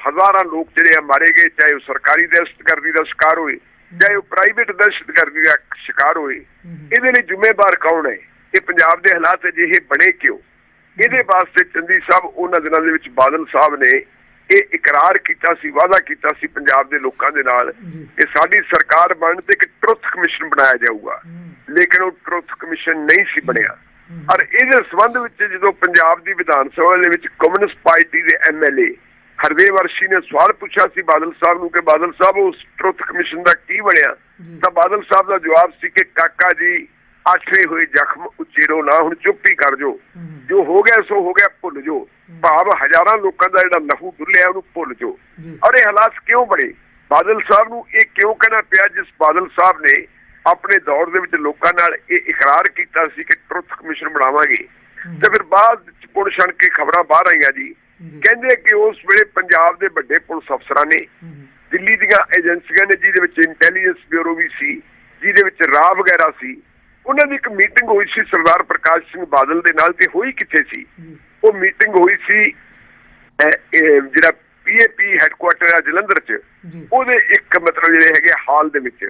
ਹਜ਼ਾਰਾਂ ਲੋਕ ਜਿਹੜੇ ਆ ਮਾਰੇ ਗਏ ਚਾਹੇ ਉਹ ਸਰਕਾਰੀ ਦਹਿਸ਼ਤਗਰਦੀ ਦਾ ਸ਼ਿਕਾਰ ਹੋਏ ਚਾਹੇ ਉਹ ਪ੍ਰਾਈਵੇਟ ਦਹਿਸ਼ਤਗਰਦੀ ਦਾ ਸ਼ਿਕਾਰ ਹੋਏ ਇਹਦੇ ਲਈ ਜ਼ਿੰਮੇਵਾਰ ਕੌਣ ਹੈ? ਇਹ ਪੰਜਾਬ ਦੇ ਹਾਲਾਤ ਅਜਿਹੇ ਬਣੇ ਕਿਉਂ? ਇਹਦੇ ਵਾਸਤੇ ਚੰਦੀ ਸਾਹਿਬ ਉਹਨਾਂ ਦਿਨਾਂ ਦੇ ਵਿੱਚ ਬਾਦਲ ਸਾਹਿਬ ਨੇ ਇਹ ਇਕਰਾਰ ਕੀਤਾ ਸੀ ਵਾਅਦਾ ਕੀਤਾ ਸੀ ਪੰਜਾਬ ਦੇ ਲੋਕਾਂ ਦੇ ਨਾਲ ਕਿ ਸਾਡੀ ਸਰਕਾਰ ਬਣਨ ਤੇ ਇੱਕ ਟਰੁੱਥ ਕਮਿਸ਼ਨ ਬਣਾਇਆ ਜਾਊਗਾ। ਲੇਕਿਨ ਉਹ ਟਰੁੱਥ ਕਮਿਸ਼ਨ ਨਹੀਂ ਸੀ ਬਣਿਆ। ਔਰ ਇਹਦੇ ਸੰਬੰਧ ਵਿੱਚ ਜਦੋਂ ਪੰਜਾਬ ਦੀ ਵਿਧਾਨ ਸਭਾ ਦੇ ਵਿੱਚ ਕਮਿਊਨਿਸਟ ਪਾਰਟੀ ਦੇ ਐਮਐਲਏ ਹਰਦੇਵ ਅਰਸ਼ੀ ਨੇ ਸਵਾਲ ਪੁੱਛਿਆ ਸੀ ਬਾਦਲ ਸਾਹਿਬ ਨੂੰ ਕਿ ਬਾਦਲ ਸਾਹਿਬ ਉਸ ਟਰੁੱਥ ਕਮਿਸ਼ਨ ਦਾ ਕੀ ਬਣਿਆ। ਤਾਂ ਬਾਦਲ ਸਾਹਿਬ ਦਾ ਜਵਾਬ ਸੀ ਕਿ ਕਾਕਾ ਜੀ ਆਠੇ ਹੋਏ ਜ਼ਖਮ ਉਚੇਰੋ ਨਾ ਹੁਣ ਚੁੱਪ ਹੀ ਕਰ ਜੋ ਜੋ ਹੋ ਗਿਆ ਸੋ ਹੋ ਗਿਆ ਭੁੱਲ ਜੋ ਭਾਵ ਹਜ਼ਾਰਾਂ ਲੋਕਾਂ ਦਾ ਜਿਹੜਾ ਲਹੂ ਡੁੱਲਿਆ ਉਹਨੂੰ ਭੁੱਲ ਜੋ। ਔਰ ਇਹ ਹਾਲਾਤ ਕਿਉਂ ਬਣੇ? ਬਾਦਲ ਸਾਹਿਬ ਨੂੰ ਇਹ ਕਿਉਂ ਕਹਿਣਾ ਪਿਆ ਜਿਸ ਬਾਦਲ ਸਾਹਿਬ ਨੇ ਆਪਣੇ ਦੌਰ ਦੇ ਵਿੱਚ ਲੋਕਾਂ ਨਾਲ ਇਹ ਇਕਰਾਰ ਕੀਤਾ ਸੀ ਕਿ ਟਰੁੱਥ ਕਮਿਸ਼ਨ ਬਣਾਵਾਂਗੇ? ਤੇ ਫਿਰ ਬਾਅਦ ਵਿੱਚ ਪੁਣ ਛਣ ਕੇ ਖਬਰਾਂ ਬਾਹਰ ਆਈਆਂ ਜੀ। ਕਹਿੰਦੇ ਕਿ ਉਸ ਵੇਲੇ ਪੰਜਾਬ ਦੇ ਵੱਡੇ ਪੁਲਿਸ ਅਫਸਰਾਂ ਨੇ ਦਿੱਲੀ ਦੀਆਂ ਏਜੰਸੀਆਂ ਨੇ ਜਿਹਦੇ ਵਿੱਚ ਇੰਟੈਲੀਜੈਂਸ ਬਿਊਰੋ ਵੀ ਸੀ ਜਿਹਦੇ ਵਿੱਚ ਰਾਹ ਵਗੈਰਾ ਸੀ ਉਹਨਾਂ ਦੀ ਇੱਕ ਮੀਟਿੰਗ ਹੋਈ ਸੀ ਸਰਦਾਰ ਪ੍ਰਕਾਸ਼ ਸਿੰਘ ਬਾਦਲ ਦੇ ਨਾਲ ਤੇ ਹੋਈ ਕਿੱਥੇ ਸੀ? ਉਹ ਮੀਟਿੰਗ ਹੋਈ ਸੀ ਜਿਹੜਾ ਪੀਏਪੀ ਹੈੱਡਕੁਆਟਰ ਆ ਜਲੰਧਰ 'ਚ ਉਹਦੇ ਇੱਕ ਮਤਲਬ ਜਿਹੜੇ ਹੈਗੇ ਹਾਲ ਦੇ ਵਿੱਚ।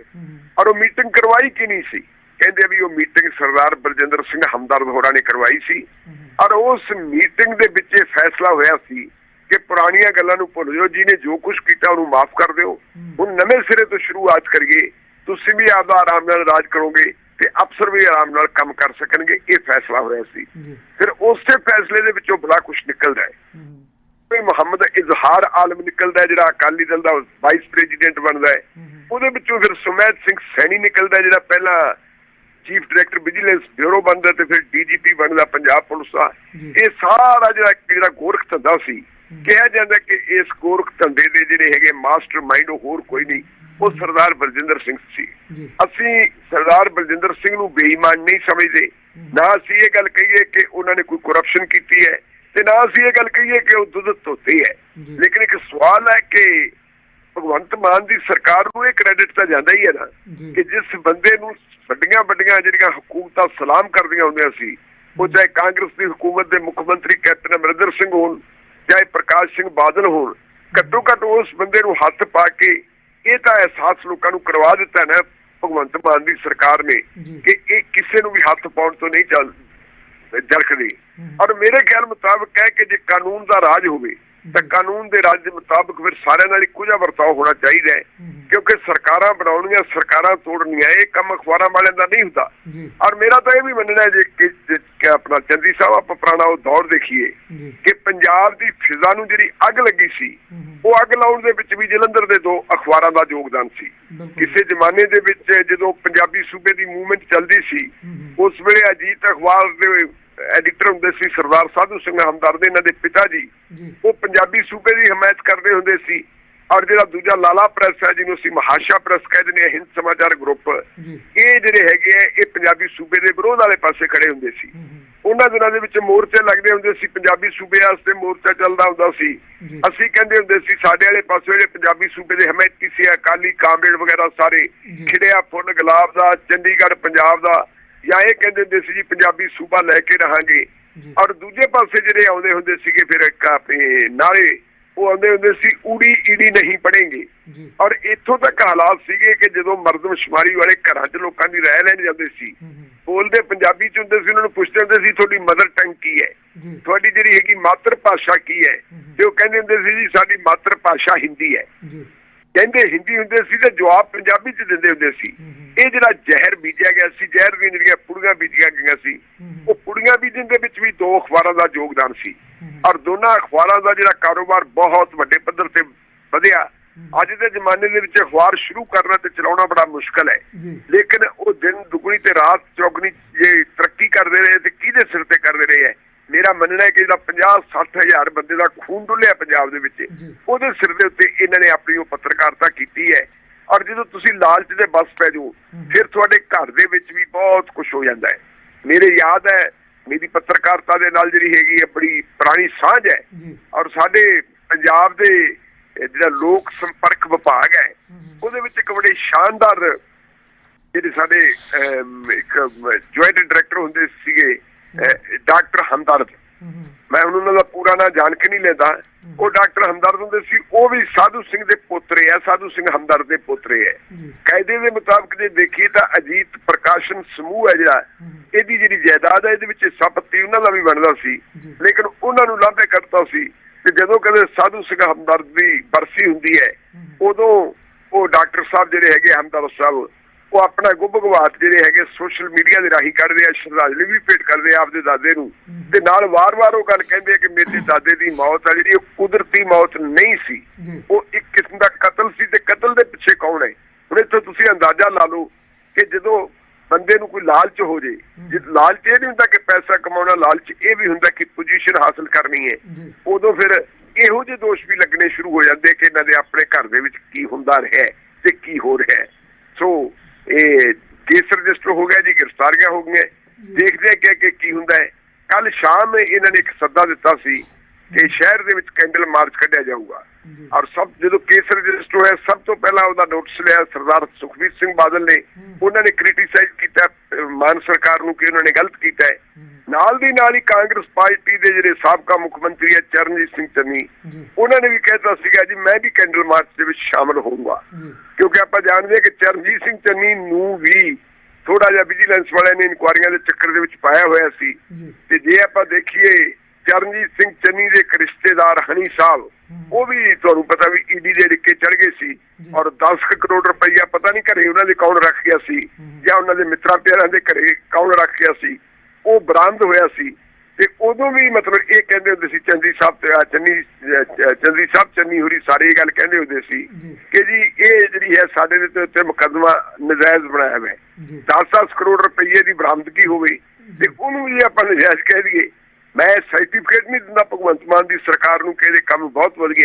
ਔਰ ਉਹ ਮੀਟਿੰਗ ਕਰਵਾਈ ਕਿ ਨਹੀਂ ਸੀ? ਕਹਿੰਦੇ ਵੀ ਉਹ ਮੀਟਿੰਗ ਸਰਦਾਰ ਬਲਜਿੰਦਰ ਸਿੰਘ ਹਮਦਰਦ ਹੋਰਾਂ ਨੇ ਕਰਵਾਈ ਸੀ। ਔਰ ਉਸ ਮੀਟਿੰਗ ਦੇ ਵਿੱਚ ਇਹ ਫੈਸਲਾ ਹੋਇਆ ਸੀ ਕਿ ਪੁਰਾਣੀਆਂ ਗੱਲਾਂ ਨੂੰ ਭੁੱਲ ਜਾਓ ਜਿਹਨੇ ਜੋ ਕੁਝ ਕੀਤਾ ਉਹਨੂੰ ਮਾਫ ਕਰ ਦਿਓ। ਹੁਣ ਨਵੇਂ ਸਿਰੇ ਤੋਂ ਸ਼ੁਰੂਆਤ ਕਰੀਏ ਤੁਸੀਂ ਵੀ ਆਪਦਾ ਆਰਾਮ ਨਾਲ ਰਾਜ ਕਰੋਗੇ ਤੇ ਅਫਸਰ ਵੀ ਆਰਾਮ ਨਾਲ ਕੰਮ ਕਰ ਸਕਣਗੇ ਇਹ ਫੈਸਲਾ ਹੋਇਆ ਸੀ। ਫਿਰ ਉਸੇ ਫੈਸਲੇ ਦੇ ਵਿੱਚੋਂ ਬੜਾ ਕੁਝ ਨਿਕਲਦਾ ਹੈ। ਕੋਈ ਮੁਹੰਮਦ ਇਜ਼ਹਾਰ ਆਲਮ ਨਿਕਲਦਾ ਹੈ ਜਿਹੜਾ ਅਕਾਲੀ ਦਲ ਦਾ ਵਾਈਸ ਪ੍ਰੈਜ਼ੀਡੈਂਟ ਬਣਦਾ ਹੈ। ਉਹਦੇ ਵਿੱਚੋਂ ਫਿਰ ਸੁਮੈਤ ਸਿੰਘ ਸੈਣੀ ਨਿਕਲਦਾ ਜਿਹੜਾ ਪਹਿਲਾਂ ਚੀਫ ਡਾਇਰੈਕਟਰ ਵਿਜੀਲੈਂਸ ਬਿਊਰੋ ਬਣਦਾ ਤੇ ਫਿਰ ਡੀਜੀਪੀ ਬਣਦਾ ਪੰਜਾਬ ਪੁਲਿਸ ਦਾ। ਇਹ ਸਾਰਾ ਜਿਹੜਾ ਜਿਹੜਾ ਗੋਰਖ ਧੰਦਾ ਸੀ ਕਿਹਾ ਜਾਂਦਾ ਕਿ ਇਸ ਗੋਰਖ ਧੰਦੇ ਦੇ ਜਿਹੜੇ ਹੈਗੇ ਮਾਸਟਰ ਮਾਈਂਡ ਹੋਰ ਕੋਈ ਨਹੀਂ। ਉਹ ਸਰਦਾਰ ਬਲਜਿੰਦਰ ਸਿੰਘ ਸੀ। ਅਸੀਂ ਸਰਦਾਰ ਬਲਜਿੰਦਰ ਸਿੰਘ ਨੂੰ ਬੇਈਮਾਨ ਨਹੀਂ ਸਮਝਦੇ। ਨਾ ਅਸੀਂ ਇਹ ਗੱਲ ਕਹੀਏ ਕਿ ਉਹਨਾਂ ਨੇ ਕੋਈ ਕਰਪਸ਼ਨ ਕੀਤੀ ਹੈ ਤੇ ਨਾ ਅਸੀਂ ਇਹ ਗੱਲ ਕਹੀਏ ਕਿ ਉਹ ਦੁੱਧ ਧੋਤੇ ਹੈ। ਲੇਕਿਨ ਇੱਕ ਸਵਾਲ ਹੈ ਕਿ ਭਗਵੰਤ ਮਾਨ ਦੀ ਸਰਕਾਰ ਨੂੰ ਇਹ ਕ੍ਰੈਡਿਟ ਤਾਂ ਜਾਂਦਾ ਹੀ ਹੈ ਨਾ। ਕਿ ਜਿਸ ਬੰਦੇ ਨੂੰ ਵੱਡੀਆਂ ਵੱਡੀਆਂ ਜਿਹੜੀਆਂ ਹਕੂਮਤਾਂ ਸਲਾਮ ਕਰਦੀਆਂ ਹੁੰਦੀਆਂ ਸੀ ਉਹ ਚਾਹੇ ਕਾਂਗਰਸ ਦੀ ਹਕੂਮਤ ਦੇ ਮੁੱਖ ਮੰਤਰੀ ਕੈਪਟਨ ਅਮਰਿੰਦਰ ਸਿੰਘ ਹੋਣ ਚਾਹੇ ਪ੍ਰਕਾਸ਼ ਸਿੰਘ ਬਾਦਲ ਹੋਣ ਘੱਟੋ ਘੱਟ ਉਸ ਬੰਦੇ ਨੂੰ ਹੱਥ ਪਾ ਕੇ ਇਹ ਤਾਂ ਅਹਿਸਾਸ ਲੋਕਾਂ ਨੂੰ ਕਰਵਾ ਦਿੱਤਾ ਨਾ ਭਗਵੰਤ ਮਾਨ ਦੀ ਸਰਕਾਰ ਨੇ। ਕਿ ਇਹ ਕਿਸੇ ਨੂੰ ਵੀ ਹੱਥ ਪਾਉਣ ਤੋਂ ਨਹੀਂ ਚੱਲ ਜਰਕਦੀ। ਔਰ ਮੇਰੇ ਖਿਆਲ ਮੁਤਾਬਕ ਹੈ ਕਿ ਜੇ ਕਾਨੂੰਨ ਦਾ ਰਾਜ ਹੋਵੇ ਤਾਂ ਕਾਨੂੰਨ ਦੇ ਰਾਜ ਦੇ ਮੁਤਾਬਕ ਫਿਰ ਸਾਰਿਆਂ ਨਾਲ ਇੱਕੋ ਜਿਹਾ ਵਰਤਾਓ ਹੋਣਾ ਚਾਹੀਦਾ ਹੈ। ਕਿਉਂਕਿ ਸਰਕਾਰਾਂ ਬਣਾਉਣੀਆਂ ਸਰਕਾਰਾਂ ਤੋੜਨੀਆਂ ਇਹ ਕੰਮ ਅਖਬਾਰਾਂ ਵਾਲਿਆਂ ਦਾ ਨਹੀਂ ਹੁੰਦਾ। ਔਰ ਮੇਰਾ ਤਾਂ ਇਹ ਵੀ ਮੰਨਣਾ ਹੈ ਜੇ ਕਿ ਆਪਣਾ ਚੰਦੀ ਸਾਹਿਬ ਆਪਾਂ ਪੁਰਾਣਾ ਉਹ ਦੌਰ ਦੇਖੀਏ ਕਿ ਪੰਜਾਬ ਦੀ ਫਿਜ਼ਾ ਨੂੰ ਜਿਹੜੀ ਅੱਗ ਲੱਗੀ ਸੀ ਉਹ ਅੱਗ ਲਾਉਣ ਦੇ ਵਿੱਚ ਵੀ ਜਲੰਧਰ ਦੇ ਦੋ ਅਖਬਾਰਾਂ ਦਾ ਯੋਗਦਾਨ ਸੀ। ਕਿਸੇ ਜ਼ਮਾਨੇ ਦੇ ਵਿੱਚ ਜਦੋਂ ਪੰਜਾਬੀ ਸੂਬੇ ਦੀ ਮੂਵਮੈਂਟ ਚੱਲਦੀ ਸੀ ਉਸ ਵੇਲੇ ਅਜੀਤ ਅਖਬਾਰ ਦੇ ਐਡੀਟਰ ਹੁੰਦੇ ਸੀ ਸਰਦਾਰ ਸਾਧੂ ਸਿੰਘ ਹਮਦਰਦ ਇਹਨਾਂ ਦੇ ਪਿਤਾ ਜੀ। ਉਹ ਪੰਜਾਬੀ ਸੂਬੇ ਦੀ ਹਮਾਇਤ ਕਰਦੇ ਹੁੰਦੇ ਸੀ। ਔਰ ਜਿਹੜਾ ਦੂਜਾ ਲਾਲਾ ਪ੍ਰੈਸ ਹੈ ਜਿਹਨੂੰ ਅਸੀਂ ਮਹਾਸ਼ਾ ਪ੍ਰੈਸ ਕਹਿੰਦੇ ਨੇ ਹਿੰਦ ਸਮਾਚਾਰ ਗਰੁੱਪ। ਇਹ ਜਿਹੜੇ ਹੈਗੇ ਆ ਇਹ ਪੰਜਾਬੀ ਸੂਬੇ ਦੇ ਵਿਰੋਧ ਵਾਲੇ ਪਾਸੇ ਖੜੇ ਹੁੰਦੇ ਸੀ। ਉਹਨਾਂ ਦਿਨਾਂ ਦੇ ਵਿੱਚ ਮੋਰਚੇ ਲੱਗਦੇ ਹੁੰਦੇ ਸੀ। ਪੰਜਾਬੀ ਸੂਬੇ ਵਾਸਤੇ ਮੋਰਚਾ ਚੱਲਦਾ ਹੁੰਦਾ ਸੀ। ਅਸੀਂ ਕਹਿੰਦੇ ਹੁੰਦੇ ਸੀ ਸਾਡੇ ਵਾਲੇ ਪਾਸੇ ਜਿਹੜੇ ਪੰਜਾਬੀ ਸੂਬੇ ਦੇ ਹਮਾਇਤੀ ਸੀ ਅਕਾਲੀ ਕਾਮਰੇਡ ਵਗੈਰਾ ਸਾਰੇ। ਖਿੜਿਆ ਫੁੱਲ ਗੁਲਾਬ ਦਾ ਚੰਡੀਗੜ੍ਹ ਪੰਜਾਬ ਦਾ ਜਾਂ ਇਹ ਕਹਿੰਦੇ ਹੁੰਦੇ ਸੀ ਜੀ ਪੰਜਾਬੀ ਸੂਬਾ ਲੈ ਕੇ ਰਹਾਂਗੇ। ਔਰ ਦੂਜੇ ਪਾਸੇ ਜਿਹੜੇ ਆਉਂਦੇ ਹੁੰਦੇ ਸੀਗੇ ਫਿਰ ਆਪਣੇ ਨਾਰੇ ਉਹ ਆਉਂਦੇ ਹੁੰਦੇ ਸੀ ਊੜੀ ਈੜੀ ਨਹੀਂ ਪੜेंगे ਔਰ ਇੱਥੋਂ ਤੱਕ ਹਾਲਾਤ ਸੀਗੇ ਕਿ ਜਦੋਂ ਮਰਦਮਸ਼ੁਮਾਰੀ ਵਾਲੇ ਘਰਾਂ 'ਚ ਲੋਕਾਂ ਦੀ ਰਹਿ ਲੈਣ ਜਾਂਦੇ ਸੀ ਬੋਲਦੇ ਪੰਜਾਬੀ 'ਚ ਹੁੰਦੇ ਸੀ ਉਹਨਾਂ ਨੂੰ ਪੁੱਛਦੇ ਹੁੰਦੇ ਸੀ ਤੁਹਾਡੀ ਮਦਰ ਟੰਗ ਕੀ ਹੈ? ਤੁਹਾਡੀ ਜਿਹੜੀ ਹੈਗੀ ਮਾਤਰ ਭਾਸ਼ਾ ਕੀ ਹੈ। ਤੇ ਉਹ ਕਹਿੰਦੇ ਹੁੰਦੇ ਸੀ ਜੀ ਸਾਡੀ ਮਾਤਰ ਭਾਸ਼ਾ ਹਿੰਦੀ ਹੈ। ਕਹਿੰਦੇ ਹਿੰਦੀ ਹੁੰਦੇ ਸੀ ਤੇ ਜਵਾਬ ਪੰਜਾਬੀ 'ਚ ਦਿੰਦੇ ਹੁੰਦੇ ਸੀ। ਇਹ ਜਿਹੜਾ ਜ਼ਹਿਰ ਬੀਜਿਆ ਗਿਆ ਸੀ ਜ਼ਹਿਰ ਦੀਆਂ ਜਿਹੜੀਆਂ ਪੁੜੀਆਂ ਬੀਜੀਆਂ ਗਈਆਂ ਸੀ। ਉਹ ਪੁੜੀਆਂ ਬੀਜਣ ਦੇ ਵਿੱਚ ਵੀ ਦੋ ਅਖਬਾਰਾਂ ਦਾ ਯੋਗਦਾਨ ਸੀ। ਔਰ ਦੋਨਾਂ ਅਖਬਾਰਾਂ ਦਾ ਜਿਹੜਾ ਕਾਰੋਬਾਰ ਬਹੁਤ ਵੱਡੇ ਪੱਧਰ ਤੇ ਵਧਿਆ ਅੱਜ ਦੇ ਜ਼ਮਾਨੇ ਦੇ ਵਿੱਚ ਅਖਬਾਰ ਸ਼ੁਰੂ ਕਰਨਾ ਤੇ ਚਲਾਉਣਾ ਬੜਾ ਮੁਸ਼ਕਲ ਹੈ ਲੇਕਿਨ ਉਹ ਦਿਨ ਦੁਗਣੀ ਤੇ ਰਾਤ ਚੌਗਣੀ ਜੇ ਤਰੱਕੀ ਕਰਦੇ ਰਹੇ ਤੇ ਕਿਹਦੇ ਸਿਰ ਤੇ ਕਰਦੇ ਰਹੇ ਹੈ ਮੇਰਾ ਮੰਨਣਾ ਹੈ ਕਿ ਜਿਹੜਾ 50 60 ਹਜ਼ਾਰ ਬੰਦੇ ਦਾ ਖੂਨ ਡੁੱਲਿਆ ਪੰਜਾਬ ਦੇ ਵਿੱਚ। ਉਹਦੇ ਸਿਰ ਦੇ ਉੱਤੇ ਇਹਨਾਂ ਨੇ ਆਪਣੀ ਉਹ ਪੱਤਰਕਾਰਤਾ ਕੀਤੀ ਹੈ। ਔਰ ਜਦੋਂ ਤੁਸੀਂ ਲਾਲਚ ਦੇ ਬਸ ਪੈ ਜਾਓ ਫਿਰ ਤੁਹਾਡੇ ਘਰ ਦੇ ਵਿੱਚ ਵੀ ਬਹੁਤ ਕੁਝ ਹੋ ਜਾਂਦਾ ਹੈ। ਮੇਰੇ ਯਾਦ ਹੈ ਮੇਰੀ ਪੱਤਰਕਾਰਤਾ ਦੇ ਨਾਲ ਜਿਹੜੀ ਹੈਗੀ ਹੈ ਬੜੀ ਪੁਰਾਣੀ ਸਾਂਝ ਹੈ। ਔਰ ਸਾਡੇ ਪੰਜਾਬ ਦੇ ਜਿਹੜਾ ਲੋਕ ਸੰਪਰਕ ਵਿਭਾਗ ਹੈ। ਉਹਦੇ ਵਿੱਚ ਇੱਕ ਬੜੇ ਸ਼ਾਨਦਾਰ ਜਿਹੜੇ ਸਾਡੇ ਇੱਕ ਜੁਆਇੰਟ ਡਾਇਰੈਕਟਰ ਹੁੰਦੇ ਸੀਗੇ ਡਾਕਟਰ ਹਮਦਰਦ। ਮੈਂ ਉਹਨਾਂ ਦਾ ਪੂਰਾ ਨਾਂ ਜਾਣ ਕੇ ਨਹੀਂ ਲੈਂਦਾ। ਉਹ ਡਾਕਟਰ ਹਮਦਰਦ ਹੁੰਦੇ ਸੀ ਉਹ ਵੀ ਸਾਧੂ ਸਿੰਘ ਦੇ ਪੋਤਰੇ ਆ ਸਾਧੂ ਸਿੰਘ ਹਮਦਰਦ ਦੇ ਪੋਤਰੇ ਜੀ। ਕਾਇਦੇ ਦੇ ਮੁਤਾਬਕ ਜੇ ਦੇਖੀਏ ਤਾਂ ਅਜੀਤ ਪ੍ਰਕਾਸ਼ਨ ਸਮੂਹ ਹੈ ਜਿਹੜਾ। ਇਹਦੀ ਜਿਹੜੀ ਜਾਇਦਾਦ ਹੈ ਇਹਦੇ ਵਿੱਚ ਹਿੱਸਾ ਪੱਤੀ ਉਹਨਾਂ ਦਾ ਵੀ ਬਣਦਾ ਸੀ। ਲੇਕਿਨ ਉਹਨਾਂ ਨੂੰ ਲਾਂਭੇ ਕੱਢਤਾ ਸੀ। ਤੇ ਜਦੋਂ ਕਦੇ ਸਾਧੂ ਸਿੰਘ ਹਮਦਰਦ ਦੀ ਬਰਸੀ ਹੁੰਦੀ ਹੈ ਉਦੋਂ ਉਹ ਡਾਕਟਰ ਸਾਹਿਬ ਜਿਹੜੇ ਹੈਗੇ ਹਮਦਰਦ ਸਾਹਿਬ ਉਹ ਆਪਣਾ ਗੁੱਬ ਗਵਾਤ ਜਿਹੜੇ ਹੈਗੇ ਸੋਸ਼ਲ ਮੀਡੀਆ ਦੇ ਰਾਹੀਂ ਕੱਢਦੇ ਆ ਸ਼ਰਧਾਂਜਲੀ ਵੀ ਭੇਟ ਕਰਦੇ ਆ ਆਪਦੇ ਦਾਦੇ ਨੂੰ। ਤੇ ਨਾਲ ਵਾਰ-ਵਾਰ ਉਹ ਗੱਲ ਕਹਿੰਦੇ ਆ ਕਿ ਮੇਰੇ ਦਾਦੇ ਦੀ ਮੌਤ ਆ ਜਿਹੜੀ ਉਹ ਕੁਦਰਤੀ ਮੌਤ ਨਹੀਂ ਸੀ। ਉਹ ਇੱਕ ਕਿਸਮ ਦਾ ਕਤਲ ਸੀ ਤੇ ਕਤਲ ਦੇ ਪਿੱਛੇ ਕੌਣ ਹੈ? ਹੁਣ ਇੱਥੋਂ ਤੁਸੀਂ ਅੰਦਾਜ਼ਾ ਲਾ ਲਓ ਕਿ ਜਦੋਂ ਬੰਦੇ ਨੂੰ ਕੋਈ ਲਾਲਚ ਹੋ ਜੇ ਜੇ ਲਾਲਚ ਇਹ ਨਹੀਂ ਹੁੰਦਾ ਕਿ ਪੈਸਾ ਕਮਾਉਣਾ ਲਾਲਚ ਇਹ ਵੀ ਹੁੰਦਾ ਕਿ ਪੋਜੀਸ਼ਨ ਹਾਸਲ ਕਰਨੀ ਹੈ। ਉਦੋਂ ਫਿਰ ਇਹੋ ਜਿਹੇ ਦੋਸ਼ ਵੀ ਲੱਗਣੇ ਸ਼ੁਰੂ ਹੋ ਜਾਂਦੇ ਕਿ ਇਹਨਾਂ ਦੇ ਆਪਣੇ ਘਰ ਦੇ ਵਿੱਚ ਕੀ ਹੁੰਦਾ ਰਿਹਾ ਤੇ ਕੀ ਹੋ ਰਿਹਾ ਸੋ ਇਹ ਕੇਸ ਰਜਿਸਟਰ ਹੋ ਗਿਆ ਜੀ ਗ੍ਰਿਫਤਾਰੀਆਂ ਹੋ ਗਈਆਂ। ਦੇਖਦੇ ਆ ਕਿ ਕੀ ਹੁੰਦਾ ਹੈ। ਕੱਲ ਸ਼ਾਮ ਇਹਨਾਂ ਨੇ ਇੱਕ ਸੱਦਾ ਦਿੱਤਾ ਸੀ ਕਿ ਸ਼ਹਿਰ ਦੇ ਵਿੱਚ ਕੈਂਡਲ ਮਾਰਚ ਕੱਢਿਆ ਜਾਊਗਾ। ਔਰ ਸਭ ਜਦੋਂ ਕੇਸ ਰਜਿਸਟਰ ਹੋਇਆ ਸਭ ਤੋਂ ਪਹਿਲਾਂ ਉਹਦਾ ਨੋਟਿਸ ਲਿਆ ਸਰਦਾਰ ਸੁਖਬੀਰ ਸਿੰਘ ਬਾਦਲ ਨੇ। ਉਹਨਾਂ ਨੇ ਕ੍ਰਿਟਿਸਾਈਜ਼ ਕੀਤਾ ਮਾਨ ਸਰਕਾਰ ਨੂੰ ਕਿ ਉਹਨਾਂ ਨੇ ਗਲਤ ਕੀਤਾ ਹੈ। ਨਾਲ ਦੀ ਨਾਲ ਹੀ ਕਾਂਗਰਸ ਪਾਰਟੀ ਦੇ ਜਿਹੜੇ ਸਾਬਕਾ ਮੁੱਖ ਮੰਤਰੀ ਹੈ ਚਰਨਜੀਤ ਸਿੰਘ ਚੰਨੀ ਉਹਨਾਂ ਨੇ ਵੀ ਕਹਿਤਾ ਸੀਗਾ ਜੀ ਮੈਂ ਵੀ ਕੈਂਡਲ ਮਾਰਚ ਦੇ ਵਿੱਚ ਸ਼ਾਮਲ ਹੋਊਂਗਾ। ਕਿਉਂਕਿ ਆਪਾਂ ਜਾਣਦੇ ਹਾਂ ਕਿ ਚਰਨਜੀਤ ਸਿੰਘ ਚੰਨੀ ਨੂੰ ਵੀ ਥੋੜਾ ਜਿਹਾ ਵਿਜੀਲੈਂਸ ਵਾਲਿਆਂ ਨੇ ਇਨਕੁਆਰੀਆਂ ਦੇ ਚੱਕਰ ਦੇ ਵਿੱਚ ਪਾਇਆ ਹੋਇਆ ਸੀ। ਤੇ ਜੇ ਆਪਾਂ ਦੇਖੀਏ ਚਰਨਜੀਤ ਸਿੰਘ ਚੰਨੀ ਦੇ ਇੱਕ ਰਿਸ਼ਤੇਦਾਰ ਹਨੀ ਸਾਹਿਬ ਉਹ ਵੀ ਤੁਹਾਨੂੰ ਪਤਾ ਵੀ ਈਡੀ ਦੇ ਰਿੱਕੇ ਚੜ ਗਏ ਸੀ ਔਰ 10 ਕੁ ਕਰੋੜ ਰੁਪਈਆ ਪਤਾ ਨਹੀਂ ਘਰੇ ਉਹਨਾਂ ਦੇ ਕੌਣ ਰੱਖ ਗਿਆ ਸੀ ਜਾਂ ਉਹਨਾਂ ਦੇ ਮਿੱਤਰਾਂ ਪਿਆਰਾਂ ਦੇ ਘਰੇ ਕੌਣ ਰੱਖ ਗਿਆ ਸੀ। ਉਹ ਬਰਾਮਦ ਹੋਇਆ ਸੀ ਤੇ ਉਦੋਂ ਵੀ ਮਤਲਬ ਇਹ ਕਹਿੰਦੇ ਹੁੰਦੇ ਸੀ ਚੰਦੀ ਸਾਹਿਬ ਤੇ ਚੰਨੀ ਚੰਦੀ ਸਾਹਿਬ ਚੰਨੀ ਹੋਰੀ ਸਾਰੇ ਇਹ ਗੱਲ ਕਹਿੰਦੇ ਹੁੰਦੇ ਸੀ। ਕਿ ਜੀ ਇਹ ਜਿਹੜੀ ਹੈ ਸਾਡੇ ਦੇ ਉੱਤੇ ਮੁਕੱਦਮਾ ਨਜਾਇਜ਼ ਬਣਾਇਆ ਹੋਇਆ ਹੈ। ਜੀ। 10-10 ਕਰੋੜ ਰੁਪਏ ਦੀ ਬਰਾਮਦਗੀ ਹੋਵੇ ਤੇ ਉਹਨੂੰ ਵੀ ਆਪਾਂ ਨਜਾਇਜ਼ ਕਹਿ ਦਈਏ। ਮੈਂ ਸਰਟੀਫਿਕੇਟ ਨਹੀਂ ਦਿੰਦਾ ਭਗਵੰਤ ਮਾਨ ਦੀ ਸਰਕਾਰ ਨੂੰ ਕਿ ਇਹਦੇ ਕੰਮ ਬਹੁਤ ਵਧੀਆ